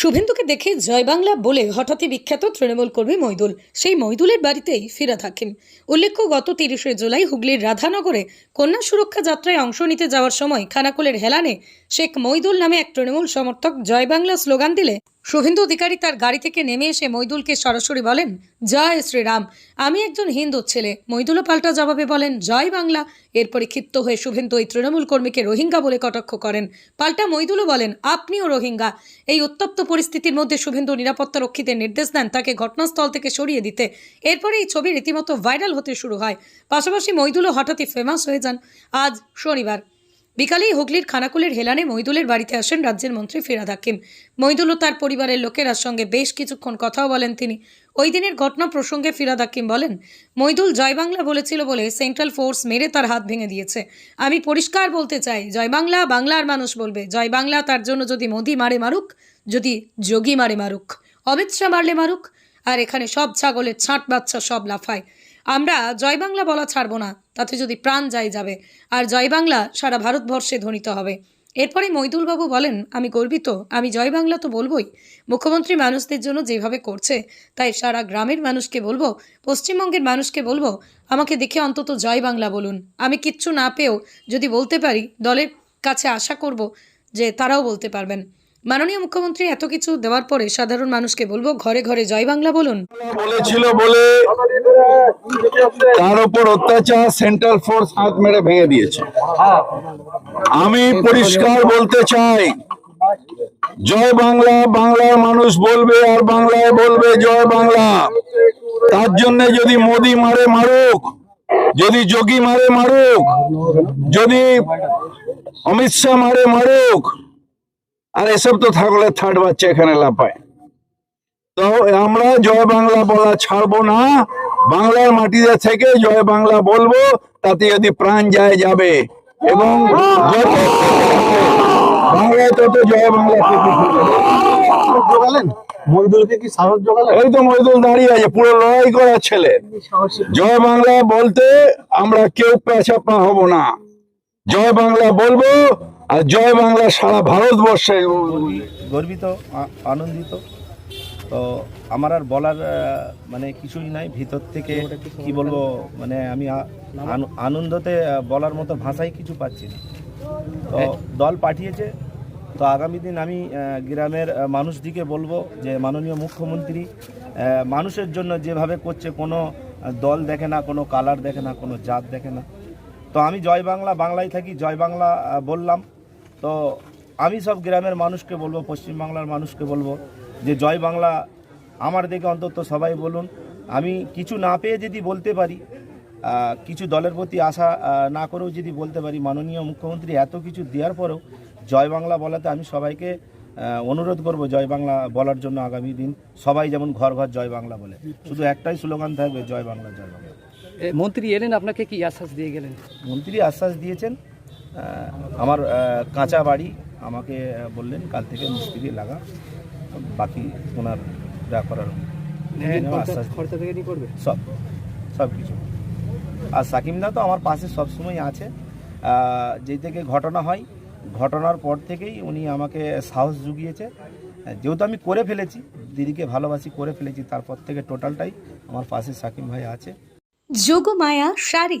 শুভেন্দুকে দেখে জয় বাংলা বলে হঠাৎই বিখ্যাত তৃণমূল কর্মী মৈদুল সেই মৈদুলের বাড়িতেই ফিরে থাকেন। উল্লেখ্য, গত তিরিশে জুলাই হুগলির রাধানগরে কন্যা সুরক্ষা যাত্রায় অংশ নিতে যাওয়ার সময় খানাকুলের হেলানে শেখ মৈদুল নামে এক তৃণমূল সমর্থক জয় বাংলা স্লোগান দিলে শুভেন্দু অধিকারী তার গাড়ি থেকে নেমে এসে মৈদুলকে সরাসরি বলেন, জয় শ্রীরাম। আমি একজন হিন্দু ছেলে। মইদুলও পাল্টা জবাবে বলেন, জয় বাংলা। এরপরে ক্ষিপ্ত হয়ে শুভেন্দু এই তৃণমূল কর্মীকে রোহিঙ্গা বলে কটাক্ষ করেন। পাল্টা মইদুলও বলেন, আপনিও রোহিঙ্গা। এই উত্তপ্ত পরিস্থিতির মধ্যে শুভেন্দু নিরাপত্তা রক্ষীদের নির্দেশ দেন তাকে ঘটনাস্থল থেকে সরিয়ে দিতে। এরপরে এই ছবি রীতিমতো ভাইরাল হতে শুরু হয়। পাশাপাশি মইদুলও হঠাৎই ফেমাস হয়ে যান। আজ শনিবার। বিকালেই হুগলির খানাকুলের হেলানে মইদুলের বাড়িতে আসেন রাজ্যের মন্ত্রী ফিরাদ হাকিম। মইদুল ও তার পরিবারের লোকেরা সঙ্গে বেশ কিছুক্ষণ কথাও বলেন তিনি। ওই দিনের ঘটনা প্রসঙ্গে ফিরাদ হাকিম বলেন মইদুল জয় বাংলা বলেছিল বলে সেন্ট্রাল ফোর্স মেরে তার হাত ভেঙে দিয়েছে। আমি পরিষ্কার বলতে চাই, জয় বাংলা বাংলার মানুষ বলবে, জয় বাংলা তার জন্য যদি মোদি মারে মারুক, যদি যোগী মারে মারুক, অমিত শাহ মারলে মারুক, আর এখানে সব ছাগলের ছাঁট বাচ্চা সব লাফায়। আমরা জয় বাংলা বলা ছাড়বো না, তাতে যদি প্রাণ যায় যাবে। আর জয় বাংলা সারা ভারতবর্ষে ধ্বনিত হবে। এরপরে মৈদুলবাবু বলেন, আমি গর্বিত, আমি জয় বাংলা তো বলবই। মুখ্যমন্ত্রী মানুষদের জন্য যেভাবে করছে, তাই সারা গ্রামের মানুষকে বলব, পশ্চিমবঙ্গের মানুষকে বলব, আমাকে দেখে অন্তত জয় বাংলা বলুন। আমি কিচ্ছু না পেয়েও যদি বলতে পারি, দলের কাছে আশা করব যে তারাও বলতে পারবেন। মাননীয় মুখ্যমন্ত্রী এত কিছু দেওয়ার পরে সাধারণ মানুষকে বলব, ঘরে ঘরে জয় বাংলা বলুন। বলেছিল বলে তার উপর অত্যাচার সেন্ট্রাল ফোর্স হাত মেরে ভেঙে দিয়েছে। আমি পরিষ্কার বলতে চাই, জয় বাংলা, বাংলার মানুষ বলবে আর বাংলায় বলবে জয় বাংলা। তার জন্য যদি মোদি মারে মারুক, যদি যোগী মারে মারুক, যদি অমিত শাহ মারে মারুক আর এসব তো থাকলে থার্ড বাচ্চা এখানে লাপায় তো আমরা জয় বাংলা বলা ছাড়বো না। বাংলার মাটিতে থেকে জয় বাংলা বলব তাতে যদি প্রাণ যায় যাবে। এবং বাংলায় তত জয় বাংলা জোগালেন মহিদুলকে কি সাহস জোগালেন এই তো মহিদুল দাঁড়িয়ে আছে পুরো লড়াই করার ছেলে। জয় বাংলা বলতে আমরা কেউ পেছাপা হব না। জয় বাংলা বলব আর জয় বাংলা সারা ভারতবর্ষে। গর্বিত আনন্দিত। তো আমার আর বলার মানে কিছুই নাই ভিতর থেকে কি বলব মানে আমি আনন্দতে বলার মতো ভাষাই কিছু পাচ্ছি না। তো দল পাঠিয়েছে তো আগামী দিন আমি গ্রামের মানুষদিকে বলব যে মাননীয় মুখ্যমন্ত্রী মানুষের জন্য যেভাবে করছে কোনো দল দেখে না কোনো কালার দেখে না কোনো জাত দেখে না। তো আমি জয় বাংলা বাংলায় থাকি জয় বাংলা বললাম। তো আমি সব গ্রামের মানুষকে বলব পশ্চিমবাংলার মানুষকে বলব যে জয় বাংলা আমার দেখে অন্তত সবাই বলুন। আমি কিছু না পেয়ে যদি বলতে পারি কিছু দলের প্রতি আশা না করেও যদি বলতে পারি মাননীয় মুখ্যমন্ত্রী এত কিছু দেওয়ার পরেও জয় বাংলা বলাতে আমি সবাইকে অনুরোধ করব জয় বাংলা বলার জন্য আগামী দিন। সবাই যেমন ঘর ঘর জয় বাংলা বলে শুধু একটাই স্লোগান থাকবে জয় বাংলা জয় বাংলা। মন্ত্রী এলেন আপনাকে কি আশ্বাস দিয়ে গেলেন? মন্ত্রী আশ্বাস দিয়েছেন আমার কাঁচা বাড়ি আমাকে বললেন কাল থেকে মিস্ত্রি লাগা বাকি ওনার যা করার খরচা থেকে কি করবে? সব সব কিছু। আর সাকিমদা তো আমার পাশে সবসময় আছে। যেই থেকে ঘটনা হয় ঘটনার পর থেকেই উনি আমাকে সাহস জুগিয়েছে। যেহেতু আমি করে ফেলেছি দিদিকে ভালোবাসি করে ফেলেছি তারপর থেকে টোটালটাই আমার পাশে সাকিম ভাই আছে। যোগমায়া শাড়ি।